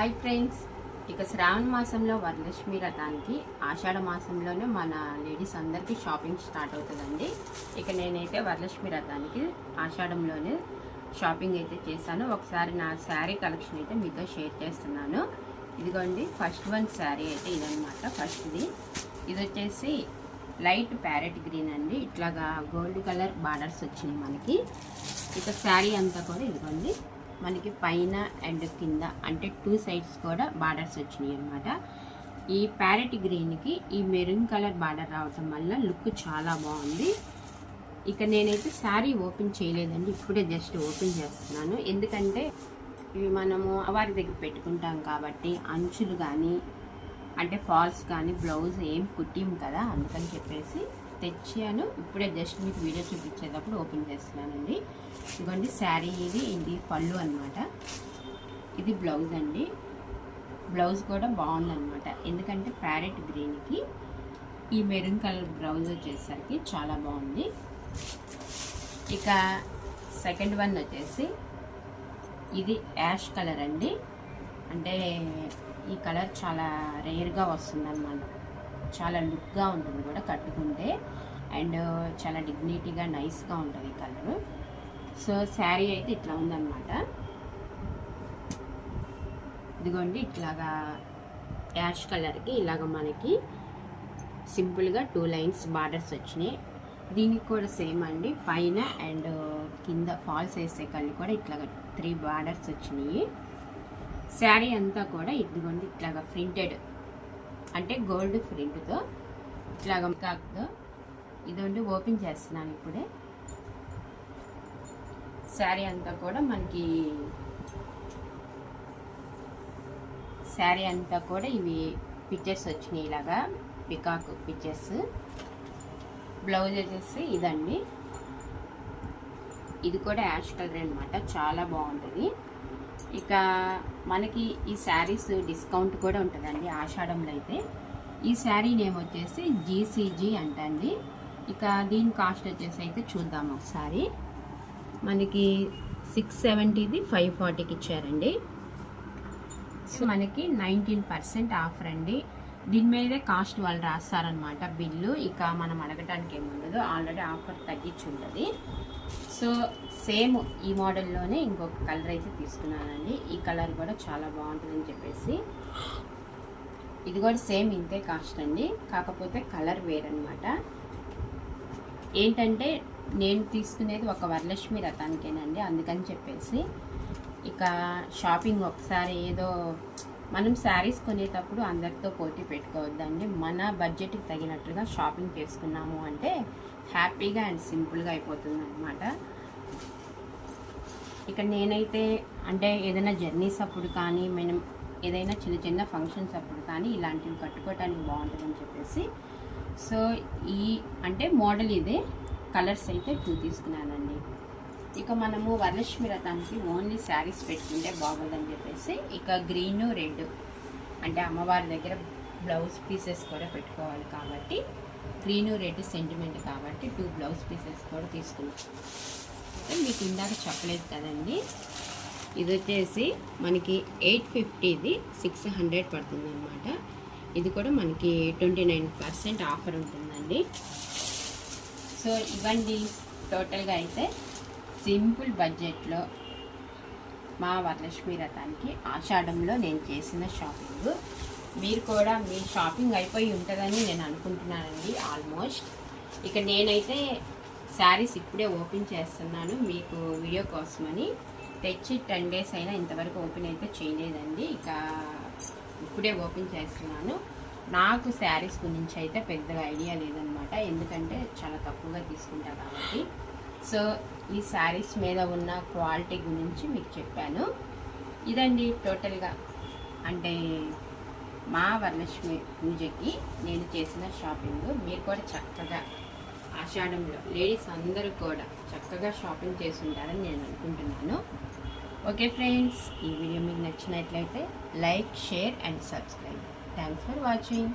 Hi friends ఇక శ్రావణ మాసంలో వరలక్ష్మి రథానికి ఆషాఢ మాసంలోనే మన లేడీస్ అందరికీ షాపింగ్ స్టార్ట్ అవుతుందండి. ఇక నేనైతే వరలక్ష్మి రథానికి ఆషాఢంలోనే షాపింగ్ అయితే చేశాను. ఒకసారి నా శారీ కలెక్షన్ అయితే మీతో షేర్ చేస్తున్నాను. ఇదిగోండి ఫస్ట్ వన్ శారీ అయితే ఇదనమాట ఫస్ట్ది ఇది వచ్చేసి లైట్ ప్యారెట్ గ్రీన్ అండి. ఇట్లాగా గోల్డ్ కలర్ బార్డర్స్ వచ్చినాయి మనకి. ఇక శారీ అంతా కూడా ఇదిగోండి. మనకి పైన అండ్ కింద అంటే టూ సైడ్స్ కూడా బార్డర్స్ వచ్చినాయి అనమాట ఈ ప్యారెట్ గ్రీన్కి ఈ మెరూన్ కలర్ బార్డర్ రావటం వల్ల లుక్ చాలా బాగుంది. ఇక నేనైతే శారీ ఓపెన్ చేయలేదండి ఇప్పుడే జస్ట్ ఓపెన్ చేస్తున్నాను. ఎందుకంటే ఇవి మనము అవారి దగ్గర పెట్టుకుంటాం కాబట్టి అంచులు కానీ అంటే ఫాల్స్ కానీ బ్లౌజ్ ఏం కుట్టిం కదా అందుకని చెప్పేసి తెచ్చాను. ఇప్పుడే జస్ట్ మీకు వీడియో చూపించేటప్పుడు ఓపెన్ చేస్తున్నానండి. ఇదిగోండి శారీ ఇది ఇది పళ్ళు అనమాట ఇది బ్లౌజ్ అండి. బ్లౌజ్ కూడా బాగుందన్నమాట. ఎందుకంటే ప్యారెట్ గ్రీన్కి ఈ మెరూన్ కలర్ బ్లౌజ్ వచ్చేసరికి చాలా బాగుంది. ఇక సెకండ్ వన్ వచ్చేసి ఇది యాష్ కలర్ అండి. అంటే ఈ కలర్ చాలా రేర్గా వస్తుందన్నమాట. చాలా లుక్గా ఉంటుంది కూడా కట్టుకుంటే. అండ్ చాలా డిగ్నిటీగా నైస్గా ఉంటుంది ఈ కలరు. సో శారీ అయితే ఇట్లా ఉందన్నమాట. ఇదిగోండి ఇట్లాగా యాష్ కలర్కి ఇలాగ మనకి సింపుల్గా టూ లైన్స్ బార్డర్స్ వచ్చినాయి. దీనికి కూడా సేమ్ అండి. పైన అండ్ కింద ఫాల్స్ వేసే కళ్ళు కూడా ఇట్లాగా త్రీ బార్డర్స్ వచ్చినాయి. శారీ అంతా కూడా ఇదిగోండి ఇట్లాగా ప్రింటెడ్ అంటే గోల్డ్ ప్రింట్తో ఇట్లాగా కాకుతో. ఇదండి ఓపెన్ చేస్తున్నాను ఇప్పుడే. శారీ అంతా కూడా మనకి శారీ అంతా కూడా ఇవి పిక్చర్స్ వచ్చినాయి ఇలాగా పికాక్ పిక్చర్స్ బ్లౌజ్ వచ్చేసి ఇదండి. ఇది కూడా యాష్ కలర్ అనమాట చాలా బాగుంటుంది. ఇక మనకి ఈ శారీస్ డిస్కౌంట్ కూడా ఉంటుందండి ఆషాఢంలో అయితే. ఈ శారీ నేమ్ వచ్చేసి జీసీజీ అంటండి. ఇక దీని కాస్ట్ వచ్చేసి అయితే చూద్దాం ఒకసారి. మనకి సిక్స్ సెవెంటీది ఫైవ్ ఫార్టీకి ఇచ్చారండి. సో మనకి నైన్టీన్ పర్సెంట్ ఆఫర్ అండి. దీని మీదే కాస్ట్ వాళ్ళు రాస్తారనమాట బిల్లు. ఇక మనం అడగటానికి ఏముండదు. ఆల్రెడీ ఆఫర్ తగ్గించి ఉంటుంది సో సేమ్ ఈ మోడల్లోనే ఇంకొక కలర్ అయితే తీసుకున్నానండి. ఈ కలర్ కూడా చాలా బాగుంటుందని చెప్పేసి. ఇది కూడా సేమ్ ఇంతే కాస్ట్ అండి. కాకపోతే కలర్ వేరనమాట ఏంటంటే నేను తీసుకునేది ఒక వరలక్ష్మి రథానికేనండి. అందుకని చెప్పేసి. ఇక షాపింగ్ ఒకసారి ఏదో మనం శారీస్ కొనేటప్పుడు అందరితో పోటీ పెట్టుకోవద్దండి. మన బడ్జెట్కి తగినట్లుగా షాపింగ్ చేసుకున్నాము అంటే హ్యాపీగా అండ్ సింపుల్గా అయిపోతుంది అనమాట ఇక నేనైతే అంటే ఏదైనా జర్నీస్ అప్పుడు కానీ మనం ఏదైనా చిన్న చిన్న ఫంక్షన్స్ అప్పుడు కానీ ఇలాంటివి కట్టుకోవటానికి బాగుంటుందని చెప్పేసి సో ఈ అంటే మోడల్ ఇదే. కలర్స్ అయితే టూ తీసుకున్నానండి. ఇక మనము వరలక్ష్మి రథానికి ఓన్లీ శారీస్ పెట్టుకుంటే బాగుందని చెప్పేసి ఇక గ్రీను రెడ్ అంటే అమ్మవారి దగ్గర బ్లౌజ్ పీసెస్ కూడా పెట్టుకోవాలి కాబట్టి గ్రీను రెడ్ సెంటిమెంట్ కాబట్టి టూ బ్లౌజ్ పీసెస్ కూడా తీసుకున్నాం మీకు ఇందాక చెప్పలేదు కదండి ఇది వచ్చేసి మనకి ఎయిట్ ఫిఫ్టీది సిక్స్ హండ్రెడ్ పడుతుంది అనమాట ఇది కూడా మనకి ట్వంటీ నైన్ పర్సెంట్ ఆఫర్ ఉంటుందండి. సో ఇవ్వండి టోటల్గా అయితే సింపుల్ బడ్జెట్లో మా వరలక్ష్మి రథానికి ఆషాఢంలో నేను చేసిన షాపింగ్. మీరు కూడా మీ షాపింగ్ అయిపోయి ఉంటుందని నేను అనుకుంటున్నానండి ఆల్మోస్ట్. ఇక నేనైతే శారీస్ ఇప్పుడే ఓపెన్ చేస్తున్నాను మీకు వీడియో కోసమని. తెచ్చి టెన్ డేస్ అయినా ఇంతవరకు ఓపెన్ అయితే చేయలేదండి ఇక ఇప్పుడే ఓపెన్ చేస్తున్నాను. నాకు శారీస్ గురించి అయితే పెద్దగా ఐడియా లేదనమాట ఎందుకంటే చాలా తక్కువగా తీసుకుంటా కాబట్టి. సో ఈ శారీస్ మీద ఉన్న క్వాలిటీ గురించి మీకు చెప్పాను. ఇదండి టోటల్గా. అంటే మా వరలక్ష్మి పూజకి నేను చేసిన షాపింగ్. మీరు కూడా చక్కగా ఆషాఢంలో లేడీస్ అందరూ కూడా చక్కగా షాపింగ్ చేస్తుంటారని నేను అనుకుంటున్నాను. ఓకే ఫ్రెండ్స్ ఈ వీడియో మీకు నచ్చినట్లయితే like share and subscribe. Thanks for watching.